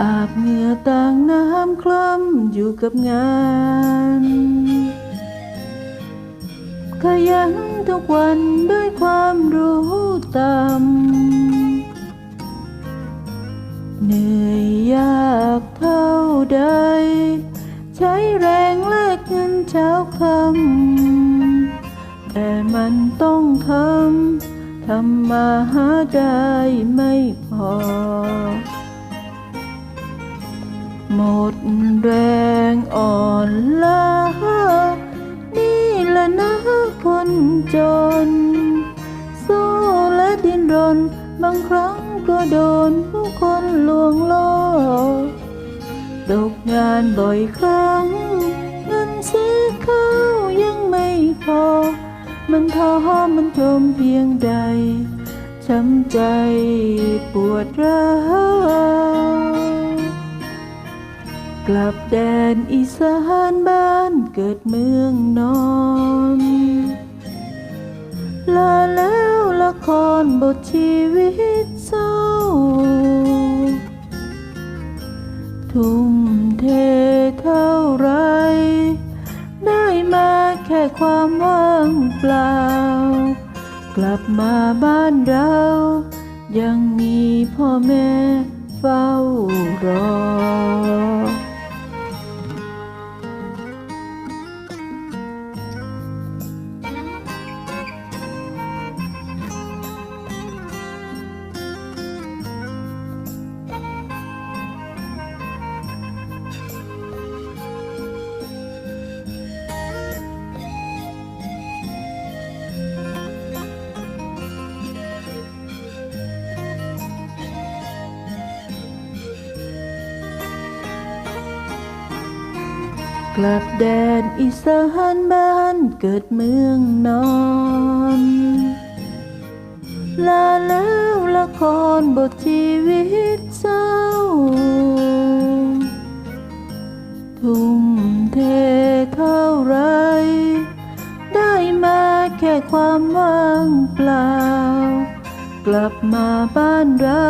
อาบเหงื่อต่างน้ำคล้ำอยู่กับงาน ขยันทุกวันด้วยความรู้ตามเหนื่อยยากเท่าใด ใช้แรงแลกเงินเช้าคำแต่มันต้องทำทำมาหาได้ไม่พอ หมดแรงอ่อนล้านี่แหละนะคนจน สู้และดิ้นรน บางครั้งก็โดนผู้คนลวงล่อตกงานบ่อยครั้ง เงินซื้อข้าวยังไม่พอ มันท้อมันทมเพียงใดช้ำใจปวดร้าว กลับแดนอีสานบ้านเกิดเมืองนอนลาแล้วละครบทชีวิตเศร้า ทุ่มเทเท่าไร ได้มาแค่ความว่างเปล่า กลับมาบ้านเรา ยังมีพ่อแม่เฝ้ารอ กลับแดนอีสานบ้านเกิดเมืองนอน ลาแล้วละครบทชีวิตเศร้า ทุ่มเทเท่าไร ได้มาแค่ความว่างเปล่า กลับมาบ้านเรา